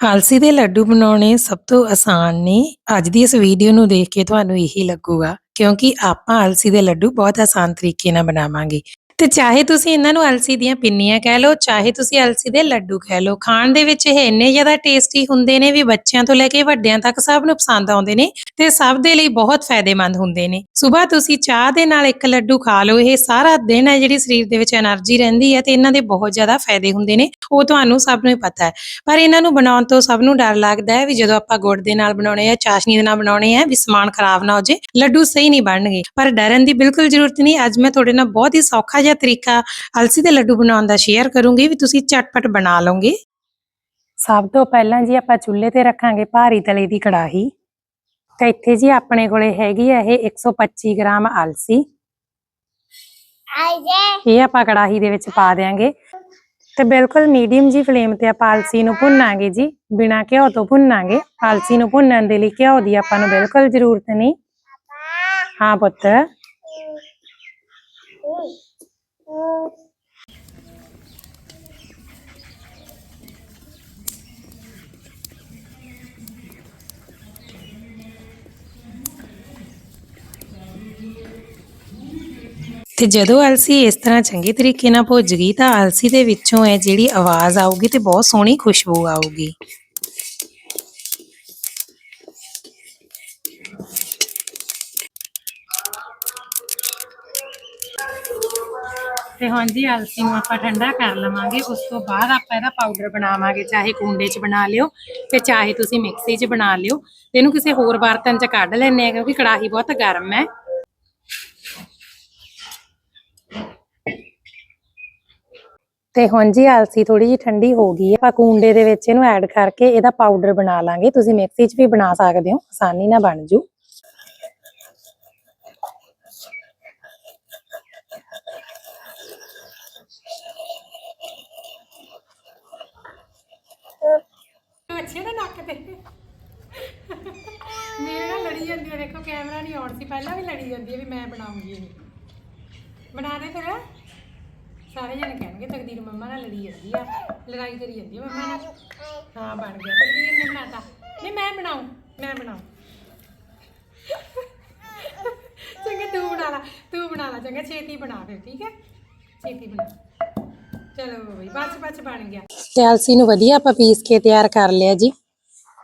ਅਲਸੀ ਦੇ ਲੱਡੂ ਬਣਾਉਣੇ ਸਭ ਤੋਂ ਆਸਾਨ ਨੇ। ਅੱਜ ਦੀ ਇਸ ਵੀਡੀਓ ਨੂੰ ਦੇਖ ਕੇ ਤੁਹਾਨੂੰ ਇਹੀ ਲੱਗੂਗਾ, ਕਿਉਂਕਿ ਆਪਾਂ ਅਲਸੀ ਦੇ ਲੱਡੂ ਬਹੁਤ ਆਸਾਨ ਤਰੀਕੇ ਨਾਲ ਬਣਾਵਾਂਗੇ। ਤੇ ਚਾਹੇ ਤੁਸੀਂ ਇਹਨਾਂ ਨੂੰ ਅਲਸੀ ਦੀਆਂ ਪਿੰਨੀਆਂ ਕਹਿ ਲਓ, ਚਾਹੇ ਤੁਸੀਂ ਅਲਸੀ ਦੇ ਲੱਡੂ ਕਹਿ ਲਓ, ਖਾਣ ਦੇ ਵਿੱਚ ਇਹ ਇੰਨੇ ਜ਼ਿਆਦਾ ਟੇਸਟੀ ਹੁੰਦੇ ਨੇ ਵੀ ਬੱਚਿਆਂ ਤੋਂ ਲੈ ਕੇ ਵੱਡਿਆਂ ਤੱਕ ਸਭ ਨੂੰ ਪਸੰਦ ਆਉਂਦੇ ਨੇ ਤੇ ਸਭ ਦੇ ਲਈ ਬਹੁਤ ਫਾਇਦੇਮੰਦ ਹੁੰਦੇ ਨੇ। ਸਵੇਰ ਤੁਸੀਂ ਚਾਹ ਦੇ ਨਾਲ ਇੱਕ ਲੱਡੂ ਖਾ ਲਓ, ਇਹ ਸਾਰਾ ਦਿਨ ਹੈ ਜਿਹੜੀ ਸਰੀਰ ਦੇ ਵਿੱਚ એનર્ਜੀ ਰਹਿੰਦੀ ਹੈ ਤੇ ਇਹਨਾਂ ਦੇ ਬਹੁਤ ਜ਼ਿਆਦਾ ਫਾਇਦੇ ਹੁੰਦੇ ਨੇ, ਉਹ ਤੁਹਾਨੂੰ ਸਭ ਨੂੰ ਹੀ ਪਤਾ ਹੈ। ਪਰ ਇਹਨਾਂ ਨੂੰ ਬਣਾਉਣ ਤੋਂ ਸਭ ਨੂੰ ਡਰ ਲੱਗਦਾ ਹੈ ਵੀ ਜਦੋਂ ਆਪਾਂ ਗੁੜ ਦੇ ਨਾਲ ਬਣਾਉਣੇ ਆ, ਚਾਸ਼ਨੀ ਦੇ ਨਾਲ ਬਣਾਉਣੇ ਆ, ਵੀ ਸਮਾਨ ਖਰਾਬ ਨਾ ਹੋ ਜੇ ਲੱਡੂ ਸਹੀ ਨਹੀਂ ਬਣਨਗੇ। ਪਰ ਡਰਨ ਦੀ ਬਿਲਕੁਲ ਜ਼ਰੂਰਤ ਨਹੀਂ, ਅੱਜ ਮੈਂ ਤੁਹਾਡੇ ਨਾਲ ਬਹੁਤ ਹੀ ਸੌਖਾ ਜਿਹਾ ਤਰੀਕਾ ਅਲਸੀ ਦੇ ਲੱਡੂ ਬਣਾਉਣ ਦਾ ਸ਼ੇਅਰ ਕਰੂੰਗੀ, ਵੀ ਤੁਸੀਂ ਝਟਪਟ ਬਣਾ ਲਓਗੇ। ਸਭ ਤੋਂ ਪਹਿਲਾਂ ਜੀ ਆਪਾਂ ਚੁੱਲ੍ਹੇ ਤੇ ਰੱਖਾਂਗੇ ਭਾਰੀ ਤਲੇ ਦੀ ਕੜਾਹੀ। ਤੇ ਇੱਥੇ ਜੀ ਆਪਣੇ ਕੋਲੇ ਹੈਗੀ ਆ ਇਹ 125 ਗ੍ਰਾਮ ਅਲਸੀ। ਇਹ ਆਪਾਂ ਕੜਾਹੀ ਦੇ ਵਿੱਚ ਪਾ ਦੇਾਂਗੇ ਤੇ ਬਿਲਕੁਲ ਮੀਡੀਅਮ ਜੀ ਫਲੇਮ ਤੇ ਆਪਾਂ ਅਲਸੀ ਨੂੰ ਭੁੰਨਾਂਗੇ ਜੀ। ਬਿਨਾ ਘਿਓ ਤੋਂ ਭੁੰਨਾਂਗੇ। ਅਲਸੀ ਨੂੰ ਭੁੰਨਣ ਦੇ ਲਈ ਘਿਓ ਦੀ ਆਪਾਂ ਨੂੰ ਬਿਲਕੁਲ ਜ਼ਰੂਰਤ ਨਹੀਂ। ਹਾਂ ਪੁੱਤ। ਤੇ ਜਦੋਂ ਅਲਸੀ ਇਸ ਤਰ੍ਹਾਂ ਚੰਗੇ ਤਰੀਕੇ ਨਾਲ ਭੁੱਜ ਗਈ ਤਾਂ ਅਲਸੀ ਦੇ ਵਿੱਚੋਂ ਇਹ ਜਿਹੜੀ ਆਵਾਜ਼ ਆਊਗੀ ਤੇ ਬਹੁਤ ਸੋਹਣੀ ਖੁਸ਼ਬੂ ਆਊਗੀ। ਤੇ ਹੁਣ ਜੀ ਅਲਸੀ ਨੂੰ ਆਪਾਂ ਠੰਡਾ ਕਰ ਲਵਾਂਗੇ। ਉਸ ਤੋਂ ਬਾਅਦ ਆਪਾਂ ਇਹਦਾ ਪਾਊਡਰ ਬਣਾਵਾਂਗੇ, ਚਾਹੇ ਕੁੰਡੇ 'ਚ ਬਣਾ ਲਿਓ ਤੇ ਚਾਹੇ ਤੁਸੀਂ ਮਿਕਸੀ 'ਚ ਬਣਾ ਲਿਓ। ਤੇ ਇਹਨੂੰ ਕਿਸੇ ਹੋਰ ਬਰਤਨ 'ਚ ਕੱਢ ਲੈਣੇ ਆ ਕਿਉਂਕਿ ਕੜਾਹੀ ਬਹੁਤ ਗਰਮ ਹੈ। ਤੇ ਹੁਣ ਜੀ ਅਲਸੀ ਥੋੜੀ ਜਿਹੀ ਠੰਡੀ ਹੋ ਗਈ ਹੈ। ਆਪਾਂ ਕੁੰਡੇ ਦੇ ਵਿੱਚ ਇਹਨੂੰ ਐਡ ਕਰਕੇ ਇਹਦਾ ਪਾਊਡਰ ਬਣਾ ਲਾਂਗੇ। ਤੁਸੀਂ ਮਿਕਸੀ 'ਚ ਵੀ ਬਣਾ ਸਕਦੇ ਹੋ, ਆਸਾਨੀ ਨਾਲ ਬਣ ਜੂ। ਅੱਛੇ ਨਾ ਨੱਕ ਤੇ। ਮੇਰੇ ਨਾਲ ਲੜੀ ਜਾਂਦੀ ਹੈ ਦੇਖੋ ਕੈਮਰਾ ਨਹੀਂ ਆਉਣ ਸੀ, ਪਹਿਲਾਂ ਵੀ ਲੜੀ ਜਾਂਦੀ ਹੈ ਵੀ ਮੈਂ ਬਣਾਉਂਗੀ ਇਹ। ਬਣਾ ਦੇ ਫਿਰ। ਸਾਰੇ ਜਣੇ ਕਹਿਣਗੇ ਤਕਦੀਰ ਮੰਮਾ ਨਾਲ ਲੜੀ ਜਾਂਦੀ ਆ, ਲੜਾਈ ਕਰੀ ਜਾਂਦੀ ਆ ਮੰਮਾ ਨਾਲ। ਹਾਂ, ਬਣ ਗਿਆ, ਤਕਦੀਰ ਨੇ ਬਣਾਤਾ। ਨਹੀਂ, ਮੈਂ ਬਣਾਉ ਮੈਂ ਬਣਾਉ। ਚੰਗਾ, ਤੂੰ ਬਣਾ ਲਾ, ਤੂੰ ਬਣਾ ਲਾ, ਚੰਗਾ, ਛੇਤੀ ਬਣਾ ਫਿਰ, ਠੀਕ ਹੈ? ਛੇਤੀ ਬਣਾ। ਚਲੋ ਬਈ, ਬਸ ਬਸ ਬਣ ਗਿਆ। ਤੇ ਅਲਸੀ ਨੂੰ ਵਧੀਆ ਆਪਾਂ ਪੀਸ ਕੇ ਤਿਆਰ ਕਰ ਲਿਆ ਜੀ।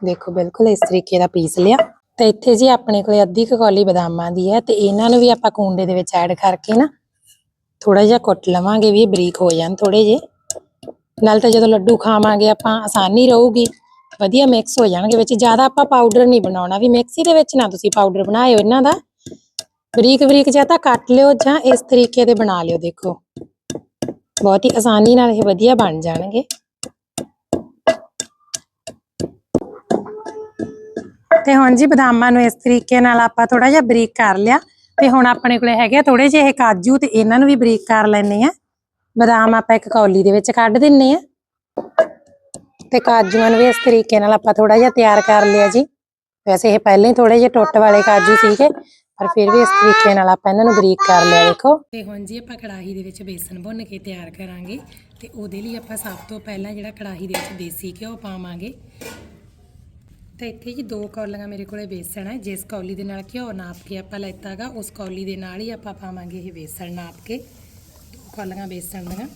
ਦੇਖੋ ਬਿਲਕੁਲ ਇਸ ਤਰੀਕੇ ਦਾ ਪੀਸ ਲਿਆ। ਤੇ ਇੱਥੇ ਜੀ ਆਪਣੇ ਕੋਲੇ ਅੱਧੀ ਕੁ ਕੌਲੀ ਬਦਾਮਾਂ ਦੀ ਹੈ ਤੇ ਇਹਨਾਂ ਨੂੰ ਵੀ ਆਪਾਂ ਕੁੰਡੇ ਦੇ ਵਿੱਚ ਐਡ ਕਰਕੇ ਨਾ ਥੋੜਾ ਜਿਹਾ ਕੁੱਟ ਲਵਾਂਗੇ ਵੀ ਇਹ ਬਰੀਕ ਹੋ ਜਾਣ ਥੋੜੇ ਜੇ ਨਾਲ ਤਾਂ ਜਦੋਂ ਲੱਡੂ ਖਾਵਾਂਗੇ ਆਪਾਂ ਆਸਾਨੀ ਰਹੂਗੀ। ਵਧੀਆ ਮਿਕਸ ਹੋ ਜਾਣਗੇ ਵਿੱਚ। ਜ਼ਿਆਦਾ ਆਪਾਂ ਪਾਊਡਰ ਨਹੀਂ ਬਣਾਉਣਾ ਵੀ ਮਿਕਸੀ ਦੇ ਵਿੱਚ ਨਾ ਤੁਸੀਂ ਪਾਊਡਰ ਬਣਾਇਓ ਇਹਨਾਂ ਦਾ। ਬਰੀਕ ਬਰੀਕ ਜਾਂ ਤਾਂ ਕੱਟ ਲਿਓ ਜਾਂ ਇਸ ਤਰੀਕੇ ਦੇ ਬਣਾ ਲਿਓ ਦੇਖੋ। ਬਹੁਤ ਹੀ ਆਸਾਨੀ ਨਾਲ ਇਹ ਵਧੀਆ ਬਣ ਜਾਣਗੇ। ਤੇ ਹੁਣ ਜੀ ਬਦਾਮਾਂ ਨੂੰ ਇਸ ਤਰੀਕੇ ਨਾਲ ਆਪਾਂ ਥੋੜਾ ਜਿਹਾ ਬਰੀਕ ਕਰ ਲਿਆ ਤੇ ਹੁਣ ਆਪਣੇ ਕੋਲੇ ਹੈਗੇ ਆ ਥੋੜੇ ਜਿਹੇ ਕਾਜੂ ਤੇ ਇਹਨਾਂ ਨੂੰ ਵੀ ਬਰੀਕ ਕਰ ਲੈਣੇ ਆ ਬਦਾਮ ਆਪਾਂ ਇੱਕ ਕੌਲੀ ਦੇ ਵਿੱਚ ਕੱਢ ਦਿੰਨੇ ਆ ਤੇ ਕਾਜੂਆਂ ਨੂੰ ਵੀ ਇਸ ਤਰੀਕੇ ਨਾਲ ਆਪਾਂ ਥੋੜਾ ਜਿਹਾ ਤਿਆਰ ਕਰ ਲਿਆ ਜੀ। ਵੈਸੇ ਇਹ ਪਹਿਲਾਂ ਹੀ ਥੋੜੇ ਜਿਹੇ ਟੁੱਟ ਵਾਲੇ ਕਾਜੂ ਸੀਗੇ, ਪਰ ਫਿਰ ਵੀ ਇਸ ਤਰੀਕੇ ਨਾਲ ਆਪਾਂ ਇਹਨਾਂ ਨੂੰ ਬਰੀਕ ਕਰ ਲਿਆ, ਦੇਖੋ। ਤੇ ਹੁਣ ਜੀ ਆਪਾਂ ਕੜਾਹੀ ਦੇ ਵਿੱਚ ਬੇਸਨ ਭੁੰਨ ਕੇ ਤਿਆਰ ਕਰਾਂਗੇ ਤੇ ਉਹਦੇ ਲਈ ਆਪਾਂ ਸਭ ਤੋਂ ਪਹਿਲਾਂ ਜਿਹੜਾ ਕੜਾਹੀ ਦੇ ਵਿੱਚ ਦੇਸੀ ਘਿਓ ਪਾਵਾਂਗੇ। ਤਾਂ ਇੱਥੇ ਜੀ ਦੋ ਕੌਲੀਆਂ ਮੇਰੇ ਕੋਲੇ ਬੇਸਣ ਹੈ ਜਿਸ ਕੌਲੀ ਦੇ ਨਾਲ ਘਿਓ ਨਾਪ ਕੇ ਆਪਾਂ ਲੈਤਾਗਾ ਉਸ ਕੌਲੀ ਦੇ ਨਾਲ ਹੀ ਆਪਾਂ ਪਾਵਾਂਗੇ ਇਹ ਬੇਸਣ ਨਾਪ ਕੇ। ਦੋ ਕੌਲੀਆਂ ਬੇਸਣ ਦੀਆਂ।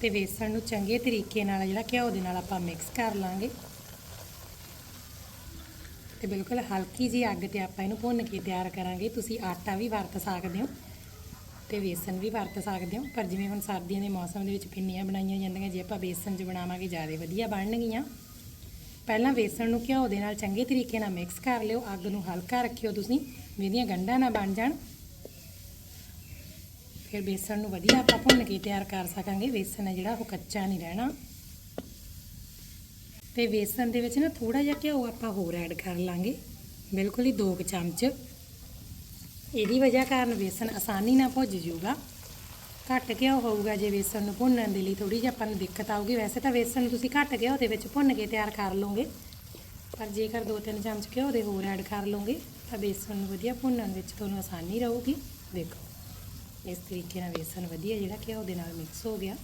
ਤੇ ਬੇਸਣ ਨੂੰ ਚੰਗੇ ਤਰੀਕੇ ਨਾਲ ਜਿਹੜਾ ਘਿਓ ਦੇ ਨਾਲ ਆਪਾਂ ਮਿਕਸ ਕਰ ਲਾਂਗੇ। ਤੇ ਬਿਲਕੁਲ ਹਲਕੀ ਜੀ ਅੱਗ ਤੇ ਆਪਾਂ ਇਹਨੂੰ ਭੁੰਨ ਕੇ ਤਿਆਰ ਕਰਾਂਗੇ। ਤੁਸੀਂ ਆਟਾ ਵੀ ਵਰਤ ਸਕਦੇ ਹੋ ਤੇ ਬੇਸਣ ਵੀ ਵਰਤ ਸਕਦੇ ਹੋ। ਪਰ ਜਿਵੇਂ ਹੁਣ ਸਰਦੀਆਂ ਦੇ ਮੌਸਮ ਦੇ ਵਿੱਚ ਪਿੰਨੀਆਂ ਬਣਾਈਆਂ ਜਾਂਦੀਆਂ, ਜੇ ਆਪਾਂ ਬੇਸਣ 'ਚ ਬਣਾਵਾਂਗੇ, ਜ਼ਿਆਦਾ ਵਧੀਆ ਬਣਨਗੀਆਂ। ਪਹਿਲਾਂ ਵੇਸਣ ਨੂੰ ਘਿਓ ਦੇ ਨਾਲ ਚੰਗੇ ਤਰੀਕੇ ਨਾਲ ਮਿਕਸ ਕਰ ਲਿਓ, ਅੱਗ ਨੂੰ ਹਲਕਾ ਰੱਖਿਓ ਤੁਸੀਂ, ਵੀ ਇਹਦੀਆਂ ਗੰਢਾਂ ਨਾ ਬਣ ਜਾਣ। ਫਿਰ ਵੇਸਣ ਨੂੰ ਵਧੀਆ ਆਪਾਂ ਭੁੰਨ ਕੇ ਤਿਆਰ ਕਰ ਸਕਾਂਗੇ, ਵੇਸਣ ਹੈ ਜਿਹੜਾ ਉਹ ਕੱਚਾ ਨਹੀਂ ਰਹਿਣਾ। ਤੇ ਵੇਸਣ ਦੇ ਵਿੱਚ ਨਾ ਥੋੜਾ ਜਿਹਾ ਘਿਓ ਆਪਾਂ ਹੋਰ ਐਡ ਕਰ ਲਾਂਗੇ, ਬਿਲਕੁਲ ਹੀ 2 ਚਮਚ। ਇਹਦੀ ਵਜ੍ਹਾ ਕਾਰਨ ਵੇਸਣ ਆਸਾਨੀ ਨਾਲ ਭੁੱਜ ਜਾਊਗਾ। ਘੱਟ ਘਿਓ ਹੋਊਗਾ ਜੇ ਵੇਸਣ ਨੂੰ ਭੁੰਨਣ ਦੇ ਲਈ ਥੋੜੀ ਜਿਹੀ ਆਪਾਂ ਨੂੰ ਦਿੱਕਤ ਆਊਗੀ। ਵੈਸੇ ਤਾਂ ਵੇਸਣ ਤੁਸੀਂ ਘੱਟ ਘਿਓ ਦੇ ਵਿੱਚ ਭੁੰਨ ਕੇ ਤਿਆਰ ਕਰ ਲਓਗੇ। ਪਰ ਜੇਕਰ 2-3 ਚਮਚ ਘਿਓ ਦੇ ਹੋਰ ਐਡ ਕਰ ਲਓਗੇ, ਤਾਂ ਵੇਸਣ ਨੂੰ ਵਧੀਆ ਭੁੰਨਣ ਵਿੱਚ ਤੁਹਾਨੂੰ ਆਸਾਨੀ ਰਹੂਗੀ। ਦੇਖੋ, ਇਸ ਤਰੀਕੇ ਨਾਲ ਵੇਸਣ ਵਧੀਆ ਜਿਹੜਾ ਘਿਓ ਦੇ ਨਾਲ ਮਿਕਸ ਹੋ ਗਿਆ।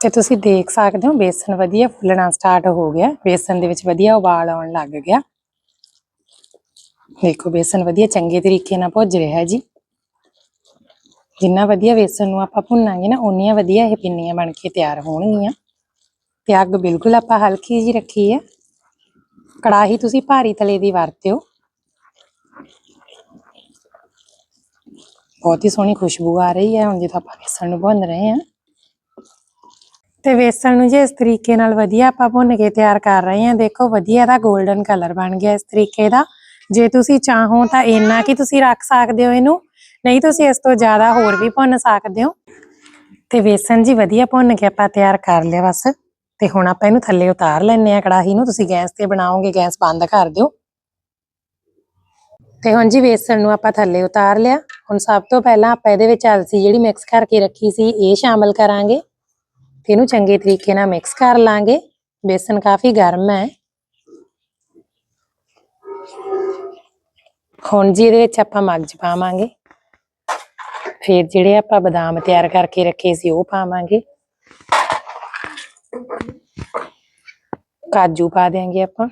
ਤੇ ਤੁਸੀਂ ਦੇਖ ਸਕਦੇ ਹੋ ਬੇਸਨ ਵਧੀਆ ਫੁੱਲਣਾ ਸਟਾਰਟ ਹੋ ਗਿਆ। ਬੇਸਨ ਦੇ ਵਿੱਚ ਵਧੀਆ ਉਬਾਲ ਆਉਣ ਲੱਗ ਗਿਆ। ਦੇਖੋ ਬੇਸਨ ਵਧੀਆ ਚੰਗੇ ਤਰੀਕੇ ਨਾਲ ਭੁੱਜ ਰਿਹਾ ਹੈ ਜੀ। ਜਿੰਨਾ ਵਧੀਆ ਬੇਸਨ ਨੂੰ ਆਪਾਂ ਭੁੰਨਾਂਗੇ ਨਾ ਉਨੀਆਂ ਵਧੀਆ ਇਹ ਪਿੰਨੀਆਂ ਬਣ ਕੇ ਤਿਆਰ ਹੋਣਗੀਆਂ। ਤੇ ਅੱਗ ਬਿਲਕੁਲ ਆਪਾਂ ਹਲਕੀ ਜੀ ਰੱਖੀ ਹੈ ਕੜਾਹੀ ਤੁਸੀਂ ਭਾਰੀ ਤਲੇ ਦੀ ਵਰਤਿਓ। ਬਹੁਤ ਹੀ ਸੋਹਣੀ ਖੁਸ਼ਬੂ ਆ ਰਹੀ ਹੈ ਹੁਣ ਜਦੋਂ ਆਪਾਂ ਬੇਸਣ ਨੂੰ ਭੁੰਨ ਰਹੇ ਹਾਂ ਤੇ ਵੇਸਣ ਨੂੰ ਜੇ ਇਸ ਤਰੀਕੇ ਨਾਲ ਵਧੀਆ ਆਪਾਂ ਭੁੰਨ ਕੇ ਤਿਆਰ ਕਰ ਰਹੇ ਹਾਂ ਦੇਖੋ ਵਧੀਆ ਦਾ 골ਡਨ ਕਲਰ ਬਣ ਗਿਆ ਇਸ ਤਰੀਕੇ ਦਾ। ਜੇ ਤੁਸੀਂ ਚਾਹੋ ਤਾਂ ਇੰਨਾ ਕਿ ਤੁਸੀਂ ਰੱਖ ਸਕਦੇ ਹੋ ਇਹਨੂੰ? ਨਹੀਂ, ਤੁਸੀਂ ਇਸ ਤੋਂ ਜ਼ਿਆਦਾ ਹੋਰ ਵੀ ਭੁੰਨ ਸਕਦੇ ਹੋ। ਤੇ ਵੇਸਣ ਜੀ ਵਧੀਆ ਭੁੰਨ ਕੇ ਆਪਾਂ ਤਿਆਰ ਕਰ ਲਿਆ ਬਸ। ਤੇ ਹੁਣ ਆਪਾਂ ਇਹਨੂੰ ਥੱਲੇ ਉਤਾਰ ਲੈਣੇ ਆ ਕੜਾਹੀ ਨੂੰ। ਤੁਸੀਂ ਗੈਸ ਤੇ ਬਣਾਓਗੇ, ਗੈਸ ਬੰਦ ਕਰ ਦਿਓ। ਤੇ ਹੁਣ ਜੀ ਵੇਸਣ ਨੂੰ ਆਪਾਂ ਥੱਲੇ ਉਤਾਰ ਲਿਆ। ਹੁਣ ਸਭ ਤੋਂ ਪਹਿਲਾਂ ਆਪਾਂ ਇਹਦੇ ਵਿੱਚ ਅਲਸੀ ਜਿਹੜੀ ਮਿਕਸ ਕਰਕੇ ਰੱਖੀ ਸੀ, ਇਹ ਸ਼ਾਮਲ ਕਰਾਂਗੇ। ਤੇ ਇਹਨੂੰ ਚੰਗੇ ਤਰੀਕੇ ਨਾਲ ਮਿਕਸ ਕਰ ਲਾਂਗੇ। ਬੇਸਣ ਕਾਫੀ ਗਰਮ ਹੈ। ਹੁਣ ਜੀ ਇਹਦੇ ਵਿੱਚ ਆਪਾਂ ਮਗਜ ਪਾਵਾਂਗੇ। ਫਿਰ ਜਿਹੜੇ ਆਪਾਂ ਬਦਾਮ ਤਿਆਰ ਕਰਕੇ ਰੱਖੇ ਸੀ, ਉਹ ਪਾਵਾਂਗੇ। ਕਾਜੂ ਪਾ ਦਿਆਂਗੇ ਆਪਾਂ।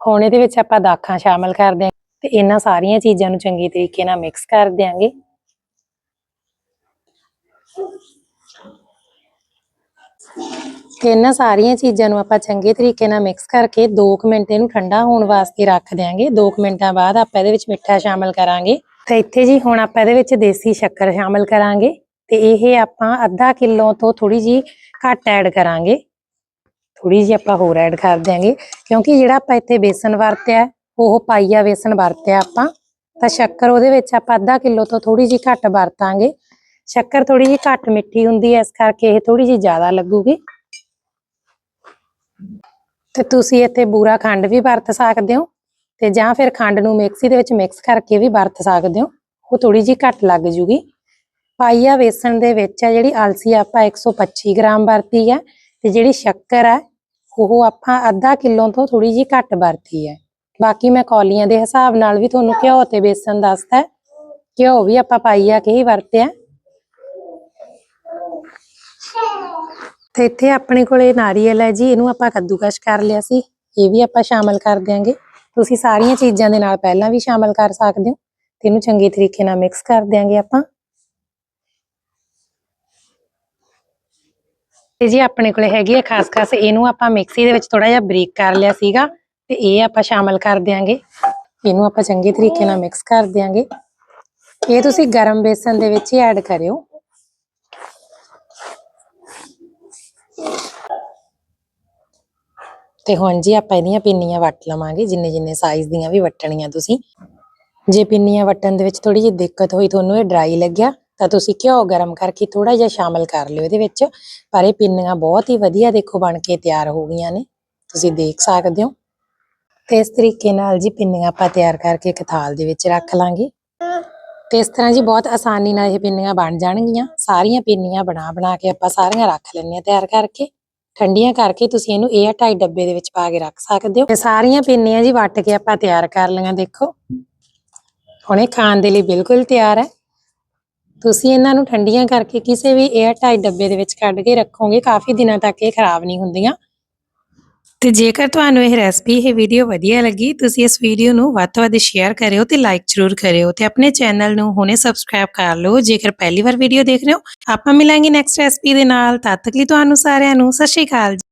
ਹੁਣ ਇਹਦੇ ਵਿੱਚ ਆਪਾਂ ਦਾਖਾਂ ਸ਼ਾਮਲ ਕਰ ਦਿਆਂਗੇ ਤੇ ਇਹਨਾਂ ਸਾਰੀਆਂ ਚੀਜ਼ਾਂ ਨੂੰ ਚੰਗੇ ਤਰੀਕੇ ਨਾਲ ਮਿਕਸ ਕਰ ਦਿਆਂਗੇ। ਤੇ ਇਹਨਾਂ ਸਾਰੀਆਂ ਚੀਜ਼ਾਂ ਨੂੰ ਆਪਾਂ ਚੰਗੇ ਤਰੀਕੇ ਨਾਲ ਮਿਕਸ ਕਰਕੇ 2 ਮਿੰਟ ਇਹਨੂੰ ਠੰਡਾ ਹੋਣ ਵਾਸਤੇ ਰੱਖ ਦਿਆਂਗੇ। 2 ਮਿੰਟਾਂ ਬਾਅਦ ਆਪਾਂ ਇਹਦੇ ਵਿੱਚ ਮਿੱਠਾ ਸ਼ਾਮਲ ਕਰਾਂਗੇ। ਤੇ ਇੱਥੇ ਜੀ ਹੁਣ ਆਪਾਂ ਇਹਦੇ ਵਿੱਚ ਦੇਸੀ ਸ਼ੱਕਰ ਸ਼ਾਮਲ ਕਰਾਂਗੇ। ਤੇ ਇਹ ਆਪਾਂ ਅੱਧਾ ਕਿਲੋ ਤੋਂ ਥੋੜੀ ਜੀ ਘੱਟ ਐਡ ਕਰਾਂਗੇ। ਥੋੜੀ ਜੀ ਆਪਾਂ ਹੋਰ ਐਡ ਕਰ ਦਿਆਂਗੇ। ਕਿਉਂਕਿ ਜਿਹੜਾ ਆਪਾਂ ਇੱਥੇ ਬੇਸਨ ਵਰਤਿਆ, ਉਹ ਪਾਈਆ ਬੇਸਨ ਵਰਤਿਆ ਆਪਾਂ, ਤਾਂ ਸ਼ੱਕਰ ਉਹਦੇ ਵਿੱਚ ਆਪਾਂ ਅੱਧਾ ਕਿਲੋ ਤੋਂ ਥੋੜੀ ਜੀ ਘੱਟ ਵਰਤਾਂਗੇ। ਸ਼ੱਕਰ ਥੋੜੀ ਜੀ ਘੱਟ ਮਿੱਠੀ ਹੁੰਦੀ ਹੈ, ਇਸ ਕਰਕੇ ਇਹ ਥੋੜੀ ਜੀ ਜ਼ਿਆਦਾ ਲੱਗੂਗੀ। ਤੇ ਤੁਸੀਂ ਇੱਥੇ ਬੂਰਾ ਖੰਡ ਵੀ ਵਰਤ ਸਕਦੇ ਹੋ ਤੇ ਜਾਂ ਫਿਰ ਖੰਡ ਨੂੰ ਮਿਕਸੀ ਦੇ ਵਿੱਚ ਮਿਕਸ ਕਰਕੇ ਵੀ ਵਰਤ ਸਕਦੇ ਹੋ। ਉਹ ਥੋੜੀ ਜੀ ਘੱਟ ਲੱਗ ਜੂਗੀ। ਪਾਈਆ ਵੇਸਣ ਦੇ ਵਿੱਚ ਹੈ ਜਿਹੜੀ ਅਲਸੀ ਆਪਾਂ 125 ਗ੍ਰਾਮ ਵਰਤੀ ਹੈ ਤੇ ਜਿਹੜੀ ਸ਼ੱਕਰ ਹੈ ਉਹ ਆਪਾਂ ਅੱਧਾ ਕਿਲੋ ਤੋਂ ਥੋੜੀ ਜੀ ਘੱਟ ਵਰਤੀ ਹੈ ਬਾਕੀ ਮੈਂ ਕੌਲੀਆਂ ਦੇ ਹਿਸਾਬ ਨਾਲ ਵੀ ਤੁਹਾਨੂੰ ਘਿਓ ਤੇ ਬੇਸਣ ਦੱਸਦਾ ਘਿਓ ਵੀ ਆਪਾਂ ਪਾਈਆ ਕੇ ਹੀ ਵਰਤਿਆ। ਤੇ ਇੱਥੇ ਆਪਣੇ ਕੋਲੇ ਨਾਰੀਅਲ ਹੈ ਜੀ, ਇਹਨੂੰ ਆਪਾਂ ਕੱਦੂਕਸ਼ ਕਰ ਲਿਆ ਸੀ, ਇਹ ਵੀ ਆਪਾਂ ਸ਼ਾਮਲ ਕਰ ਦਿਆਂਗੇ। ਤੁਸੀਂ ਸਾਰੀਆਂ ਚੀਜ਼ਾਂ ਦੇ ਨਾਲ ਪਹਿਲਾਂ ਵੀ ਸ਼ਾਮਲ ਕਰ ਸਕਦੇ ਹੋ, ਤੇ ਇਹਨੂੰ ਚੰਗੇ ਤਰੀਕੇ ਨਾਲ ਮਿਕਸ ਕਰ ਦਿਆਂਗੇ ਆਪਾਂ। ਤੇ ਜੀ ਆਪਣੇ ਕੋਲੇ ਹੈਗੀ ਹੈ ਖਾਸ ਇਹਨੂੰ ਆਪਾਂ ਮਿਕਸੀ ਦੇ ਵਿੱਚ ਥੋੜਾ ਜਿਹਾ ਬਰੀਕ ਕਰ ਲਿਆ ਸੀਗਾ, ਤੇ ਇਹ ਆਪਾਂ ਸ਼ਾਮਲ ਕਰ ਦਿਆਂਗੇ। ਇਹਨੂੰ ਆਪਾਂ ਚੰਗੇ ਤਰੀਕੇ ਨਾਲ ਮਿਕਸ ਕਰ ਦਿਆਂਗੇ। ਇਹ ਤੁਸੀਂ ਗਰਮ ਬੇਸਨ ਦੇ ਵਿੱਚ ਹੀ ਐਡ ਕਰਿਓ। ਤੇ ਹੁਣ ਜੀ ਆਪਾਂ ਇਹਦੀਆਂ ਪਿੰਨੀਆਂ ਵੱਟ ਲਵਾਂਗੇ, ਜਿੰਨੇ ਜਿੰਨੇ ਸਾਈਜ਼ ਦੀਆਂ ਵੀ ਵੱਟਣੀਆਂ ਤੁਸੀਂ। ਜੇ ਪਿੰਨੀਆਂ ਵੱਟਣ ਦੇ ਵਿੱਚ ਥੋੜੀ ਜਿਹੀ ਦਿੱਕਤ ਹੋਈ, ਤੁਹਾਨੂੰ ਇਹ ਡਰਾਈ ਲੱਗਿਆ, ਤਾਂ ਤੁਸੀਂ ਘਿਓ ਗਰਮ ਕਰਕੇ ਥੋੜਾ ਜਿਹਾ ਸ਼ਾਮਲ ਕਰ ਲਿਓ ਇਹਦੇ ਵਿੱਚ। ਪਰ ਇਹ ਪਿੰਨੀਆਂ ਬਹੁਤ ਹੀ ਵਧੀਆ ਦੇਖੋ ਬਣ ਕੇ ਤਿਆਰ ਹੋ ਗਈਆਂ ਨੇ। ਤੁਸੀਂ ਦੇਖ ਸਕਦੇ ਹੋ। ਤੇ ਇਸ ਤਰੀਕੇ ਨਾਲ ਜੀ ਪਿੰਨੀਆਂ ਆਪਾਂ ਤਿਆਰ ਕਰਕੇ ਇੱਕ ਥਾਲ ਦੇ ਵਿੱਚ ਰੱਖ ਲਾਂਗੇ। ਤੇ ਇਸ ਤਰ੍ਹਾਂ ਜੀ ਬਹੁਤ ਆਸਾਨੀ ਨਾਲ ਇਹ ਪਿੰਨੀਆਂ ਬਣ ਜਾਣਗੀਆਂ। ਸਾਰੀਆਂ ਪਿੰਨੀਆਂ ਬਣਾ ਬਣਾ ਕੇ ਆਪਾਂ ਸਾਰੀਆਂ ਰੱਖ ਲੈਣੀਆਂ ਤਿਆਰ ਕਰਕੇ। ਠੰਡੀਆਂ ਕਰਕੇ ਤੁਸੀਂ ਇਹਨੂੰ 에ਅਰ ਢਾਈ ਡੱਬੇ ਦੇ ਵਿੱਚ ਪਾ ਕੇ ਰੱਖ ਸਕਦੇ ਹੋ। ਤੇ ਸਾਰੀਆਂ ਪਿੰਨੀਆਂ ਜੀ ਵੱਟ ਕੇ ਆਪਾਂ ਤਿਆਰ ਕਰ ਲਈਆਂ, ਦੇਖੋ। ਹੁਣ ਇਹ ਖਾਣ ਦੇ ਲਈ ਬਿਲਕੁਲ ਤਿਆਰ ਹੈ। ਤੁਸੀਂ ਇਹਨਾਂ ਨੂੰ ਠੰਡੀਆਂ ਕਰਕੇ ਕਿਸੇ ਵੀ 에ਅਰ ਟਾਈਟ ਡੱਬੇ ਦੇ ਵਿੱਚ ਕੱਢ ਕੇ ਰੱਖੋਗੇ, ਕਾਫੀ ਦਿਨਾਂ ਤੱਕ ਇਹ ਖਰਾਬ ਨਹੀਂ ਹੁੰਦੀਆਂ। ਤੇ ਜੇਕਰ ਤੁਹਾਨੂੰ ਇਹ ਰੈਸਪੀ ਇਹ ਵੀਡੀਓ ਵਧੀਆ ਲੱਗੀ, ਤੁਸੀਂ ਇਸ ਵੀਡੀਓ ਨੂੰ ਵੱਧ ਤੋਂ ਵੱਧ ਸ਼ੇਅਰ ਕਰਿਓ ਤੇ ਲਾਈਕ ਜ਼ਰੂਰ ਕਰਿਓ ਤੇ ਆਪਣੇ ਚੈਨਲ ਨੂੰ ਹੁਣੇ ਸਬਸਕ੍ਰਾਈਬ ਕਰ ਲਓ। ਜੇਕਰ ਪਹਿਲੀ ਵਾਰ ਵੀਡੀਓ ਦੇਖ ਰਹੇ ਹੋ, ਆਪਾਂ ਮਿਲਾਂਗੇ ਨੈਕਸਟ ਰੈਸਪੀ ਦੇ ਨਾਲ। ਤਦ ਤੱਕ ਲਈ ਤੁਹਾਨੂੰ ਸਾਰਿਆਂ ਨੂੰ ਸਤਿ ਸ਼੍ਰੀ ਅਕਾਲ। ਜੀ